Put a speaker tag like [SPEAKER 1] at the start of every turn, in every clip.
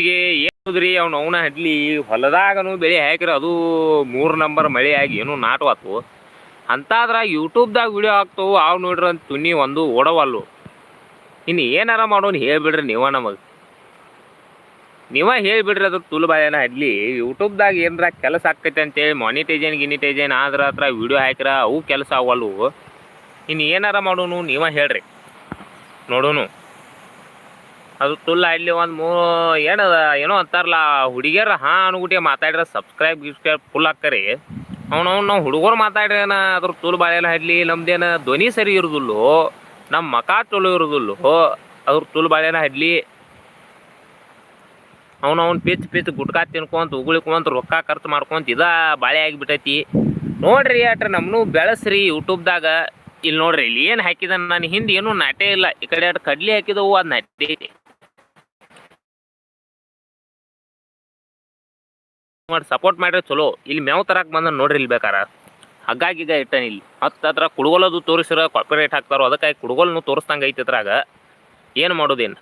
[SPEAKER 1] ಈಗ ಏನುದ್ರಿ? ಅವ್ನು ಅವನ ಹಡ್ಲಿ ಹೊಲದಾಗನು ಬೆಳೆ ಹಾಕಿರ ಅದು ಮೂರು ನಂಬರ್ ಮಳೆ ಆಗಿ ಏನು ನಾಟವಾತು. ಅಂತಾದ್ರಾಗ ಯೂಟ್ಯೂಬ್ದಾಗ ವಿಡಿಯೋ ಹಾಕ್ತವು ಅವು ನೋಡ್ರಿ ಅಂತ ತುನಿ ಒಂದು ಓಡವಲ್ಲು. ಇನ್ನು ಏನಾರ ಮಾಡೋನು ಹೇಳ್ಬಿಡ್ರಿ ನೀವ ನಮಗೆ. ನೀವ ಹೇಳ್ಬಿಡ್ರಿ ಅದ್ರ ತುಲುಬಾಯನ ಹಡ್ಲಿ. ಯೂಟ್ಯೂಬ್ದಾಗ ಏನರ ಕೆಲಸ ಆಕೈತೆ ಅಂತೇಳಿ ಮಾನಿಟೈಜನ್ ಗಿನಿಟೈಜನ್ ಆದ್ರ ಹತ್ರ ವಿಡಿಯೋ ಹಾಕಿರ ಅವು ಕೆಲಸ ಅವಲ್ವು ಇನ್ನು ಏನಾರ ಮಾಡೋನು ನೀವ ಹೇಳ್ರಿ. ನೋಡೋನು. ಅದು ತುಲ್ಲ ಇಲ್ಲಿ ಒಂದು ಮೂ ಏನದ, ಏನೋ ಅಂತಾರಲ್ಲ, ಹುಡುಗಿಯರ ಹಾಂ ಅನ್ಗುಟಿ ಮಾತಾಡ್ರ ಸಬ್ಸ್ಕ್ರೈಬ್ ಗಿಬ್ಸ್ಕ್ರೈಬ್ ಫುಲ್ ಹಾಕರಿ ಅವ್ನು ಅವ್ನು ನಾವು ಹುಡುಗರು ಮಾತಾಡ್ರೇನ ಅದ್ರ ತುಲ್ ಬಾಳೆಲ್ಲ ಹಡ್ಲಿ ನಮ್ದೇನ ಧ್ವನಿ ಸರಿ ಇರುದಿಲ್ಲೋ ನಮ್ಮ ಮಕ ಚಲೋ ಇರುದಿಲ್ಲೋ, ಅದ್ರ ತುಲ್ ಬಾಳೆನ ಹಡ್ಲಿ ಅವ್ನು ಅವ್ನು ಪಿಚ್ ಪಿಚ್ ಗುಟ್ಕಾ ತಿನ್ಕೊಂತ, ಉಗುಳಿಕೊಂತ, ರೊಕ್ಕ ಖರ್ಚು ಮಾಡ್ಕೊಂತ ಇದ ಬಾಳೆ ಆಗಿಬಿಟ್ಟೈತಿ ನೋಡ್ರಿ ಅಟ್ರ ನಮ್ಮನ್ನು ಬೆಳೆಸ್ರಿ ಯೂಟ್ಯೂಬ್ದಾಗ. ಇಲ್ಲಿ ನೋಡ್ರಿ, ಇಲ್ಲಿ ಏನು ಹಾಕಿದ ನಾನು ಹಿಂದೆ ಏನೂ ನಾಟೇ ಇಲ್ಲ. ಈ ಕಡೆ ಅಟ್ ಕಡ್ಲಿ ಹಾಕಿದವು, ಅದು ನಾಟೇ. ಮಾಡಿ ಸಪೋರ್ಟ್ ಮಾಡ್ರೆ ಚಲೋ. ಇಲ್ಲಿ ಮೇವ್ ತರಕ್ ಬಂದ ನೋಡ್ರಿ ಇಲ್ಲಿ ಬೇಕಾರ. ಹಗ್ಗಾಗಿಗ ಇಟ್ಟನಿ ಇಲ್ಲಿ. ಹತ್ತು ಹತ್ರ ಕುಡುಗೋಲದು ತೋರಿಸಿರ ಕಾಪಿರೇಟ್ ಹಾಕ್ತಾರೋ ಅದಕ್ಕಾಗಿ ಕುಡುಗೋಲ್ನು ತೋರಿಸ್ದಂಗೆ ಐತಿ ಅದ್ರಾಗ ಏನು ಮಾಡೋದೇನು?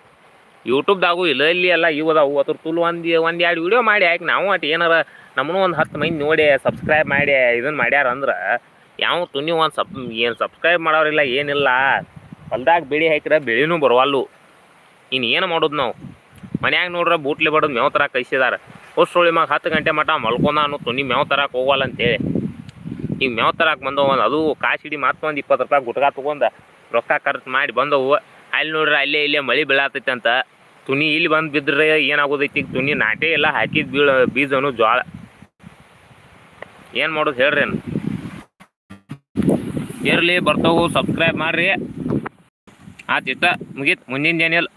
[SPEAKER 1] ಯೂಟ್ಯೂಬ್ದಾಗು ಇಲ್ಲ, ಇಲ್ಲಿ ಎಲ್ಲ ಇವು ಅದಾವು. ಅದ್ರ ತುಲ್ ಒಂದು ಒಂದು ಎರಡು ವಿಡಿಯೋ ಮಾಡಿ. ಹಾಕಿ ನಾವು ಅಟ್ ಏನಾರ ನಮ್ಮನು ಒಂದು ಹತ್ತು ಮಂದಿ ನೋಡಿ ಸಬ್ಸ್ಕ್ರೈಬ್ ಮಾಡಿ ಇದನ್ನು ಮಾಡ್ಯಾರ ಅಂದ್ರೆ ಯಾವ ತುನಿ ಒಂದು ಸಬ್ ಏನು ಸಬ್ಸ್ಕ್ರೈಬ್ ಮಾಡೋರಿಲ್ಲ, ಏನಿಲ್ಲ. ಹೊಲ್ದಾಗ ಬೆಳೆ ಹಾಕಿರ ಬೆಳೆನೂ ಬರವಲ್ಲು. ಇನ್ನು ಏನು ಮಾಡೋದು ನಾವು? ಮನ್ಯಾಗ ನೋಡ್ರೆ ಬೂಟ್ಲಿ ಬಡದು ಮೇವ್ ಥರ ಕಳಿಸಿದಾರೆ. ಹೊಸ್ರೊಳಿ ಮ್ಯಾಗ ಹತ್ತು ಗಂಟೆ ಮಟ ಮಲ್ಕೊಂಡಾನು ತುನಿ ಮೇವ ತರಕ್ಕೆ ಹೋಗಲ್ಲ ಅಂತೇಳಿ. ಈಗ ಮೇವ ತರಕ್ಕೆ ಬಂದವು ಒಂದು ಅದು ಕಾಸು ಹಿಡಿ ಒಂದು ಇಪ್ಪತ್ತು ರೂಪಾಯಿ ಗುಟ್ಕಾ ತೊಗೊಂಡು ರೊಕ್ಕ ಖರ್ಚು ಮಾಡಿ ಬಂದವು. ಅಲ್ಲಿ ನೋಡ್ರಿ ಅಲ್ಲೇ ಇಲ್ಲೇ ಮಳೆ ಬೀಳತೈತೆ ಅಂತ. ತುನಿ ಇಲ್ಲಿ ಬಂದು ಬಿದ್ದರೆ ಏನಾಗೋದೈತಿ? ಈಗ ತುನಿ ನಾಟೆ ಎಲ್ಲ ಹಾಕಿದ ಬೀಳ ಬೀಜನು ಜೋಳ ಏನು ಮಾಡೋದು ಹೇಳ್ರಿ ಇರಲಿ, ಬರ್ತಾವು ಸಬ್ಸ್ಕ್ರೈಬ್ ಮಾಡಿರಿ. ಆತಿಷ್ಟ ಮುಗೀತು ಮುಂದಿನ ಏನಿಲ್ಲ